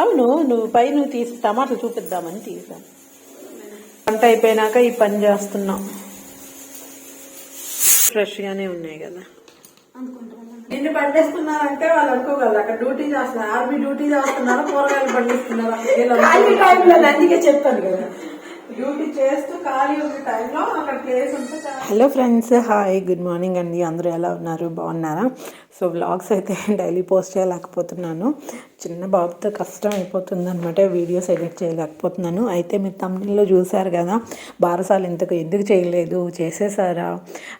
అవును నువ్వు పై నువ్వు తీసి టమాటాలు చూపిద్దామని తీసాను. వంట అయిపోయినాక ఈ పని చేస్తున్నాం. ఫ్రెష్గానే ఉన్నాయి కదా. నిన్ను పండిస్తున్నారంటే వాళ్ళు అనుకోగలరు. అక్కడ డ్యూటీ చేస్తున్నారు ఆర్మీ డ్యూటీ చేస్తున్నారు కూరగాయలు పండిస్తున్నారు. అందుకే చెప్పాను కదా. డ్యూటీ చేస్తూ ఖాళీ ఉన్న టైంలో అక్కడ ప్లేస్ ఉంటే hello friends hi good morning అండి. అందరూ ఎలా ఉన్నారు? బాగున్నారా? సో వ్లాగ్స్ అయితే డైలీ పోస్ట్ చేయలేకపోతున్నాను. చిన్న బాబుతో కష్టం అయిపోతుంది అనమాట వీడియోస్ ఎడిట్ చేయలేకపోతున్నాను. అయితే మీరు తమిళలో చూసారు కదా బారసాలు ఇంతకు ఎందుకు చేయలేదు? చేసేసారా?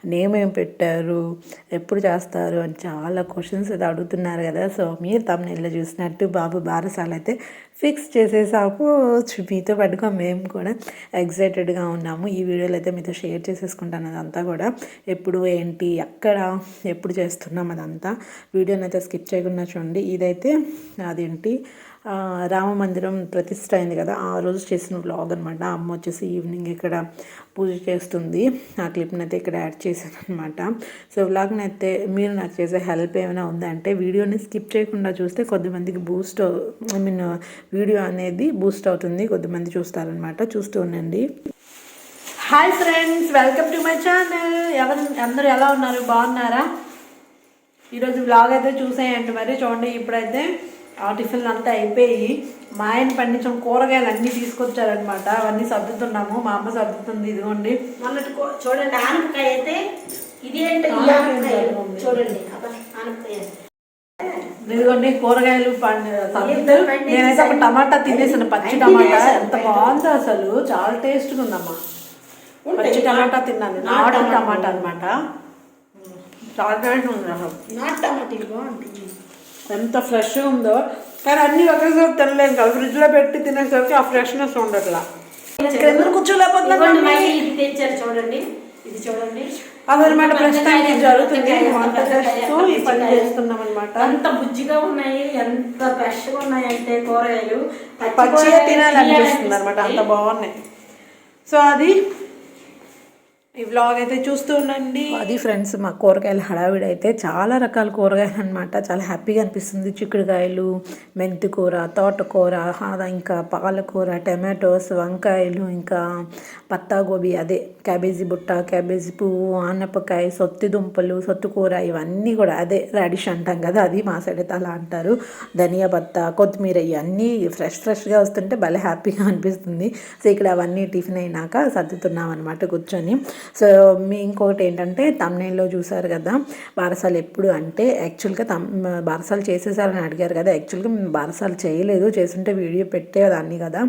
నేమ్ ఏం పెట్టారు? ఎప్పుడు చేస్తారు? అని చాలా క్వశ్చన్స్ అయితే అడుగుతున్నారు కదా. సో మీరు తమిళలో చూసినట్టు బాబు బారసాలు అయితే ఫిక్స్ చేసేసాకు మీతో పాటుగా మేము కూడా ఎగ్జైటెడ్గా ఉన్నాము. ఈ వీడియోలో అయితే మీతో షేర్ చేసేసుకుంటాను అదంతా కూడా. ఎప్పుడు ఏంటి ఎక్కడ ఎప్పుడు చేస్తున్నాం అదంతా వీడియోని అయితే స్కిప్ చేయకుండా చూడండి. ఇదైతే అదేంటి? రామ మందిరం ప్రతిష్ట అయింది కదా ఆ రోజు చేసిన వ్లాగ్ అనమాట అమ్మ వచ్చేసి ఈవినింగ్ ఇక్కడ పూజ చేస్తుంది. ఆ క్లిప్ని అయితే ఇక్కడ యాడ్ చేశాను అనమాట సో వ్లాగ్ని అయితే మీరు నాకు చేసే హెల్ప్ ఏమైనా ఉందంటే వీడియోని స్కిప్ చేయకుండా చూస్తే కొద్దిమందికి బూస్ట్ ఐ మీన్ వీడియో అనేది బూస్ట్ అవుతుంది. కొద్దిమంది చూస్తారనమాట చూస్తూ ఉండండి. Hi friends welcome to my channel ఎవరు అందరూ ఎలా ఉన్నారు? బాగున్నారా? ఈరోజు బ్లాగ్ అయితే చూసేయండి మరి. చూడండి ఇప్పుడైతే. ఆ టిఫిన్లు అంతా అయిపోయి మా ఆయన పండించిన కూరగాయలు అన్నీ తీసుకొచ్చారనమాట అవన్నీ సర్దుతున్నాము. మా అమ్మ సర్దుతుంది ఇదిగోండి. మొన్నటి చూడండి ఆనపకాయ అయితే ఇది ఆనపకాయ చూడండి ఆనపకాయ. ఇదిగోండి కూరగాయలు పండి నేనైతే ఒక టమాటా తినేసాను పచ్చి టమాటా. ఎంత బాగుందో అసలు. చాలా టేస్ట్గా ఉందమ్మా. పచ్చి టమాటా తిన్నాను. నాటు టమాటా. అనమాట చాలా టేస్ట్ ఉంది నాటు టమాటీలు బాగుంటాయి. ఎంత ఫ్రెష్గా ఉందో. కానీ అన్ని ఒకేసారి తినలేము కదా. ఫ్రిడ్జ్లో పెట్టి తినేసరికి ఆ ఫ్రెష్నెస్ ఉండట్లా. ఎందుకు కూర్చోలేకపోతున్నాం మళ్ళీ ఇది తెచ్చారు చూడండి. ఇది చూడండి. అదనమాట ప్రస్తుతం ఇది జరుగుతుంది. వంట చేస్తూ ఈ పని. చేస్తున్నాం అనమాట ఎంత బుజ్జిగా ఉన్నాయి. ఎంత ఫ్రెష్గా ఉన్నాయి అంటే కూరగాయలు. పచ్చి పచ్చిగా తినాలనిపిస్తుంది అనమాట అంత. బాగున్నాయి. సో అది ఈ వ్లాగ్ అయితే చూస్తూ ఉండండి. అది ఫ్రెండ్స్ మా కూరగాయల హడావిడి అయితే చాలా రకాల కూరగాయలు అనమాట చాలా హ్యాపీగా అనిపిస్తుంది. చిక్కుడుకాయలు మెంతి కూర తోటకూర ఇంకా పాలకూర టమాటోస్ వంకాయలు ఇంకా పత్తాగోబీ అదే క్యాబేజీ బుట్ట క్యాబేజీ పువ్వు ఆనపకాయ సొత్తి దుంపలు సొత్తు కూర ఇవన్నీ కూడా అదే రాడిష్ అంటాం కదా అది మా సైడ్ అయితే అలా అంటారు. ధనియా పత్త కొత్తిమీర ఇవన్నీ ఫ్రెష్ ఫ్రెష్గా వస్తుంటే భలే హ్యాపీగా అనిపిస్తుంది. సో ఇక్కడ అవన్నీ టిఫిన్ అయినాక సర్దుతున్నాం అనమాట కూర్చొని. సో మీ ఇంకొకటి ఏంటంటే తమ్నేల్లో చూసారు కదా బారసాలు ఎప్పుడు అంటే యాక్చువల్గా తమ్ బారసాలు చేసేసారని అడిగారు కదా యాక్చువల్గా మేము బారసాలు చేయలేదు చేస్తుంటే వీడియో పెట్టేదాన్ని కదా.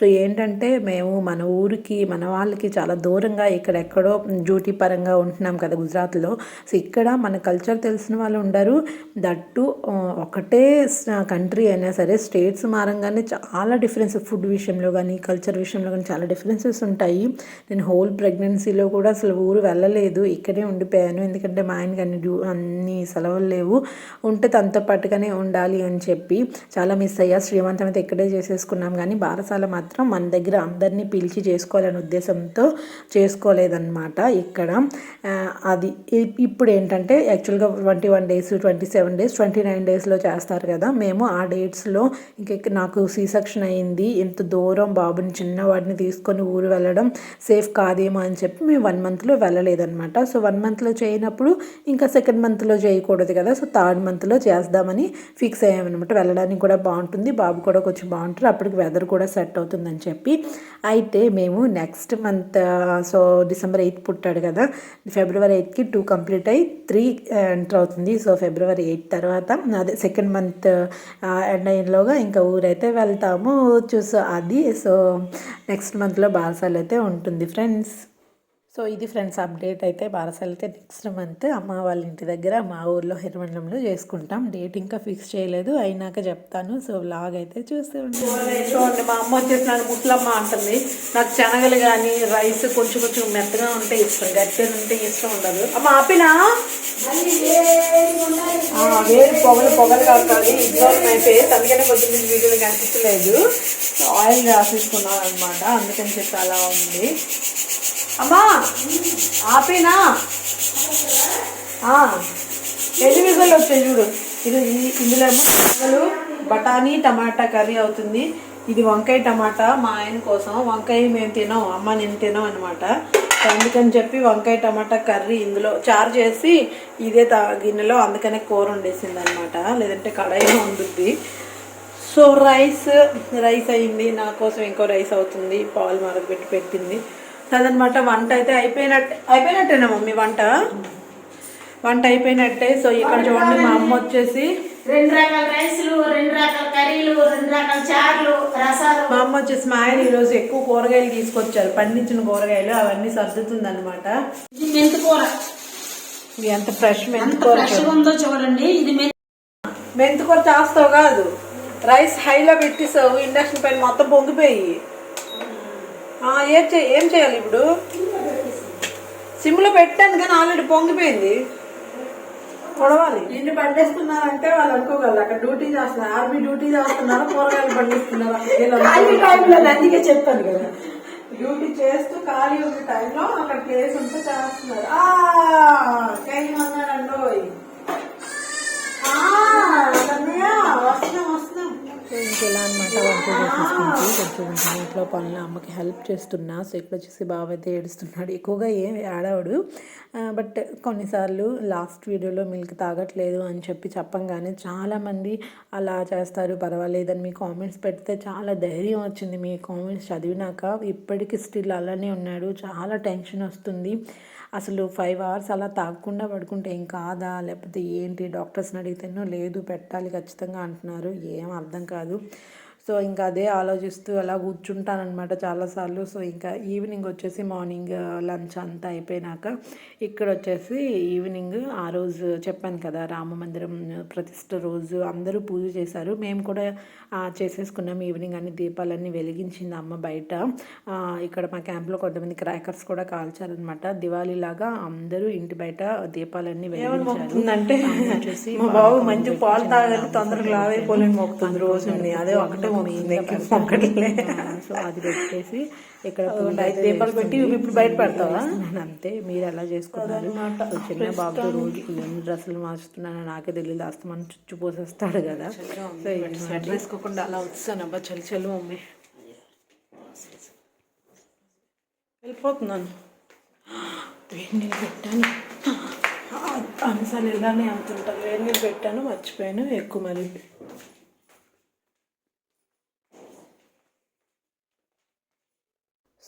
సో ఏంటంటే మేము మన ఊరికి మన వాళ్ళకి చాలా దూరంగా ఇక్కడెక్కడో డ్యూటీ పరంగా ఉంటున్నాం కదా గుజరాత్లో. సో ఇక్కడ మన కల్చర్ తెలిసిన వాళ్ళు ఉండరు. దట్టు ఒకటే కంట్రీ అయినా సరే స్టేట్స్ మారంగానే చాలా డిఫరెన్స్ ఫుడ్ విషయంలో కానీ కల్చర్ విషయంలో కానీ చాలా డిఫరెన్సెస్ ఉంటాయి. నేను హోల్ ప్రెగ్నెన్సీలో కూడా అసలు ఊరు వెళ్ళలేదు ఇక్కడే ఉండిపోయాను. ఎందుకంటే మా ఆయనకి అన్ని డ్యూ అన్ని సెలవులు లేవు. ఉంటే తనతో పాటుగానే ఉండాలి అని చెప్పి చాలా మిస్ అయ్యా. శ్రీమంతం అయితే ఇక్కడే చేసేసుకున్నాం. కానీ బారసాల మాత్రం మన దగ్గర అందరినీ పిలిచి చేసుకోవాలనే ఉద్దేశంతో చేసుకోలేదన్నమాట ఇక్కడ. అది ఇ- ఇప్పుడు ఏంటంటే యాక్చువల్గా twenty one days twenty seven days twenty nine డేస్లో చేస్తారు కదా. మేము ఆ డేట్స్లో ఇంక నాకు సీ సెక్షన్ అయింది. ఇంత దూరం బాబుని చిన్నవాడిని తీసుకొని ఊరు వెళ్ళడం సేఫ్ కాదేమో అని చెప్పి మేము వన్ మంత్లో వెళ్ళలేదన్నమాట. సో వన్ మంత్లో చేయనప్పుడు ఇంకా సెకండ్ మంత్లో చేయకూడదు కదా. సో థర్డ్ మంత్లో చేద్దామని ఫిక్స్ అయ్యామన్నమాట. వెళ్ళడానికి కూడా బాగుంటుంది. బాబు కూడా కొంచెం బాగుంటుంది అప్పటికి వెదర్ కూడా సెట్ అవుతుందని చెప్పి. అయితే మేము next month so December eighth పుట్టాడు కదా. ఫిబ్రవరి ఎయిత్కి టూ కంప్లీట్ అయ్యి త్రీ ఎంటర్ uh, అవుతుంది. సో ఫిబ్రవరి ఎయిత్ తర్వాత అదే సెకండ్ మంత్ ఎండ్ అయినలోగా ఇంకా ఊరైతే వెళ్తాము. చూసో అది సో నెక్స్ట్ మంత్లో బారసాలు అయితే ఉంటుంది ఫ్రెండ్స్ సో ఇది ఫ్రెండ్స్ అప్డేట్ అయితే బారసాలు అయితే నెక్స్ట్ మంత్ అమ్మ వాళ్ళ ఇంటి దగ్గర మా ఊర్లో హిరమండలంలో చేసుకుంటాం. డేట్ ఇంకా ఫిక్స్ చేయలేదు. అయినాక చెప్తాను. సో వ్లాగ్ అయితే చూస్తూ ఉంటాను చూడండి మా అమ్మ వచ్చేసి నాకు ముట్లమ్మ అంటుంది. నాకు శనగలు కానీ రైస్ కొంచెం కొంచెం మెత్తగా ఉంటే ఇష్టం. గట్టిగా ఉంటే ఇష్టం ఉండదు. అమ్మ ఆపినా? వేరు పొగలు పొగలు కావాలి ఇంట్లో అయిపోయి అందుకనే కొంచెం మీకు వీడియోలు కనిపించలేదు. ఆయిల్ రాసేసుకున్నాను అనమాట అందుకని చెప్పి అలా ఉంది. అమ్మా ఆపేనా? ఆ, వచ్చాయి చూడు. ఇది ఇందులో శనగలు బఠానీ టమాటా కర్రీ అవుతుంది. ఇది వంకాయ టమాటా మా ఆయన కోసం. వంకాయ మేము తినాం అమ్మ నేను తినాం అనమాట అందుకని చెప్పి వంకాయ టమాటా కర్రీ ఇందులో చారు చేసి ఇదే తా గిన్నెలో అందుకనే కూర వండేసింది అనమాట లేదంటే కడాయిలో వండుద్ది. సో రైస్ రైస్ అయింది. నా కోసం ఇంకో రైస్ అవుతుంది. పాలు మరగబెట్టి పెట్టింది. అదనమాట వంట అయితే అయిపోయినట్టే అయిపోయినట్టేనా మమ్మీ వంట? వంట అయిపోయినట్టే సో ఇక్కడ చూడండి మా అమ్మ వచ్చేసి రెండు రకాల రైసులు రెండు రకాల కర్రీలు రెండు రకాల చారులు రసాలు. మా అమ్మ వచ్చేసి మా ఆయన ఈరోజు ఎక్కువ కూరగాయలు తీసుకొచ్చారు పండించిన కూరగాయలు అవన్నీ సర్దుతుంది అనమాట ఇది కూర. ఇది ఎంత ఫ్రెష్ మెంతికూర ఉందో చూడండి ఇది మెంతి మెంతికూర చేస్తావు కాదు రైస్ హైలో పెట్టేసావు ఇండక్షన్ పైన మొత్తం పొంగిపోయి. ఏం చే ఏం చేయాలి ఇప్పుడు? సిమ్లో పెట్టాను కానీ ఆల్రెడీ పొంగిపోయింది. పొడవాలి. నిన్ను పండిస్తున్నారంటే వాళ్ళు అనుకోగలరు. అక్కడ డ్యూటీ చేస్తున్నారు. ఆర్మీ డ్యూటీ చేస్తున్నారు కూరగాయలు పండిస్తున్నారు. అందుకే చెప్పాను కదా. డ్యూటీ చేస్తూ ఖాళీ ఉన్న టైంలో అక్కడ ప్లేస్ ఉంటే చేస్తున్నారు. ఆ కైన్ అన్నాడండి వస్తున్నాం సో ఇంకెలా అనమాట వంట చేసేసుకుంటూ కొంచెం కొంచెం ఇంట్లో పనులు అమ్మకి హెల్ప్ చేస్తున్నా. సో ఇక్కడ వచ్చేసి బాబు అయితే ఏడుస్తున్నాడు. ఎక్కువగా ఏం ఆడవాడు బట్ కొన్నిసార్లు లాస్ట్ వీడియోలో మిల్క్ తాగట్లేదు అని చెప్పి చెప్పంగానే చాలామంది అలా చేస్తారు. పర్వాలేదని మీ కామెంట్స్ పెడితే చాలా ధైర్యం వచ్చింది. మీ కామెంట్స్ చదివినాక ఇప్పటికీ స్టిల్ అలానే ఉన్నాడు. చాలా టెన్షన్ వస్తుంది. అసలు ఫైవ్ అవర్స్ అలా తాగకుండా పడుకుంటే ఏం కాదా? లేకపోతే ఏంటి? డాక్టర్స్ని అడిగితేనో లేదు పెట్టాలి ఖచ్చితంగా అంటున్నారు. ఏం అర్థం కాదు. సో ఇంకా అదే ఆలోచిస్తూ అలా కూర్చుంటానమాట చాలాసార్లు. సో ఇంకా ఈవినింగ్ వచ్చేసి మార్నింగ్ లంచ్ అంతా అయిపోయినాక ఇక్కడ వచ్చేసి ఈవినింగ్ ఆ రోజు చెప్పాను కదా రామ మందిరం ప్రతిష్ట రోజు అందరూ పూజ చేశారు. మేము కూడా చేసేసుకున్నాం. ఈవినింగ్ అన్ని దీపాలన్నీ వెలిగించింది అమ్మ బయట. ఇక్కడ మా క్యాంప్లో కొంతమంది క్రాకర్స్ కూడా కాల్చారనమాట దివాళీ లాగా అందరూ ఇంటి బయట దీపాలన్నీ వెలిగించారు. అంటే వచ్చేసి మా బాబు మంచి పాలు తాగాలి తొందరగా లావైపోలేని మొక్కుతుంది రోజు అదే ఒకటే మొక్కట్లే సో అది పెట్టేసి ఇక్కడ దీపాలు పెట్టి ఇప్పుడు బయట పెడతావా? నేను అంతే మీరు ఎలా చేసుకున్నారు? సో చిన్న బాబుతో రోజు ఎన్ని డ్రెస్సులు మార్చుతున్నానో నాకే తెలియదు అస్తమానం చుచ్చు పోసేస్తాడు కదా. సో స్వెటర్ వేసుకోకుండా అలా వచ్చాను అబ్బా చలి చలి మమ్మీ వెళ్ళిపోతున్నాను. వేడి నీళ్ళు పెట్టాను. అన్నిసార్లు ఇలానే అంతుంటారు వేడి నీళ్ళు పెట్టాను మర్చిపోయాను ఎక్కువ మరి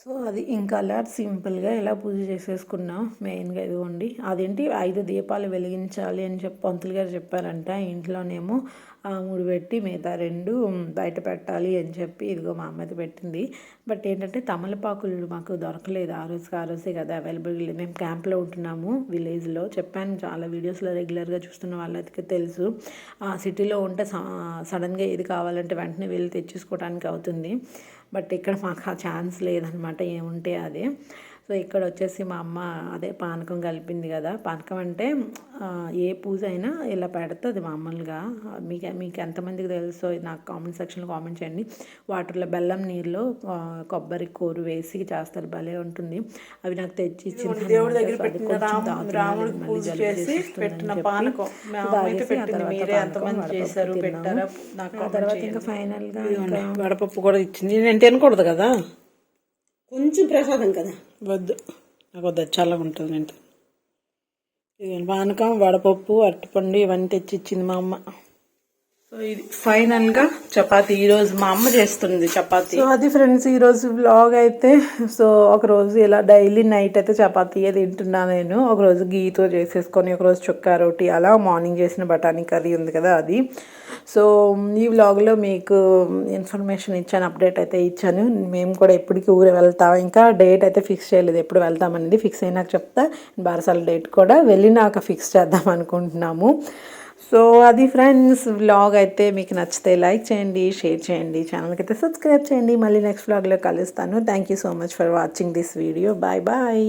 సో అది ఇంకా అలా సింపుల్గా ఇలా పూజ చేసేసుకున్నాం మెయిన్గా ఇదిగోండి. అదేంటి? ఐదు దీపాలు వెలిగించాలి అని చెప్పి పంతులు గారు చెప్పారంట. ఇంట్లోనేమో ఆ మూడు పెట్టి మిగతా రెండు బయట పెట్టాలి అని చెప్పి ఇదిగో మా అమ్మది పెట్టింది. బట్ ఏంటంటే తమలపాకులు మాకు దొరకలేదు. ఆ రోజుకి ఆ రోజే కదా అవైలబుల్ లేదు మేము క్యాంప్లో ఉంటున్నాము విలేజ్లో. చెప్పాను చాలా వీడియోస్లో రెగ్యులర్గా చూస్తున్న వాళ్ళకి తెలుసు. ఆ సిటీలో ఉంటే సడన్గా ఏది కావాలంటే వెంటనే వెళ్ళి తెచ్చేసుకోవడానికి అవుతుంది. బట్ ఇక్కడ మాకు ఆ ఛాన్స్ లేదనమాట ఏముంటే అదే. సో ఇక్కడ వచ్చేసి మా అమ్మ అదే పానకం కలిపింది కదా. పానకం అంటే ఏ పూజ అయినా ఇలా పెడుతుంది మామూలుగా మీకు మీకు ఎంతమందికి తెలుసో నాకు కామెంట్ సెక్షన్లో కామెంట్ చేయండి. వాటర్లో బెల్లం నీళ్ళు కొబ్బరి కూర వేసి చేస్తారు. భలే ఉంటుంది. అవి నాకు తెచ్చి ఇచ్చింది దేవుడి దగ్గర పెట్టిన పానకం. తర్వాత. ఇంకా ఫైనల్గా వడపప్పు కూడా ఇచ్చింది. నేను తినకూడదు కదా? కొంచెం ప్రసాదం కదా. వద్దు. నాకు వద్దు చాలా చల్లగా ఉంటుంది నేను పానకం వడపప్పు అరటిపండు ఇవన్నీ తెచ్చి ఇచ్చింది మా అమ్మ. సో ఇది ఫైనల్గా చపాతి. ఈ రోజు మా అమ్మ చేస్తుంది చపాతి. సో అది ఫ్రెండ్స్ ఈరోజు వ్లాగ్ అయితే సో ఒక రోజు ఇలా డైలీ నైట్ అయితే చపాతీయే తింటున్నా నేను. ఒక రోజు గీతో చేసేసుకొని ఒక రోజు చుక్కా రోటి అలా మార్నింగ్ చేసిన బఠానీ కర్రీ ఉంది కదా అది. సో ఈ వ్లాగ్లో మీకు ఇన్ఫర్మేషన్ ఇచ్చాను అప్డేట్ అయితే ఇచ్చాను. మేము కూడా ఎప్పటికీ ఊరు వెళ్తాం. ఇంకా డేట్ అయితే ఫిక్స్ చేయలేదు. ఎప్పుడు వెళ్తామనేది ఫిక్స్ అయినాక చెప్తా. బారసాల డేట్ కూడా వెళ్ళినాక ఫిక్స్ చేద్దాం అనుకుంటున్నాము. సో అది ఫ్రెండ్స్ వ్లాగ్ అయితే మీకు నచ్చితే లైక్ చేయండి షేర్ చేయండి ఛానల్కి అయితే సబ్స్క్రైబ్ చేయండి. మళ్ళీ నెక్స్ట్ వ్లాగ్లో కలుస్తాను. Thank you so much for watching this video bye bye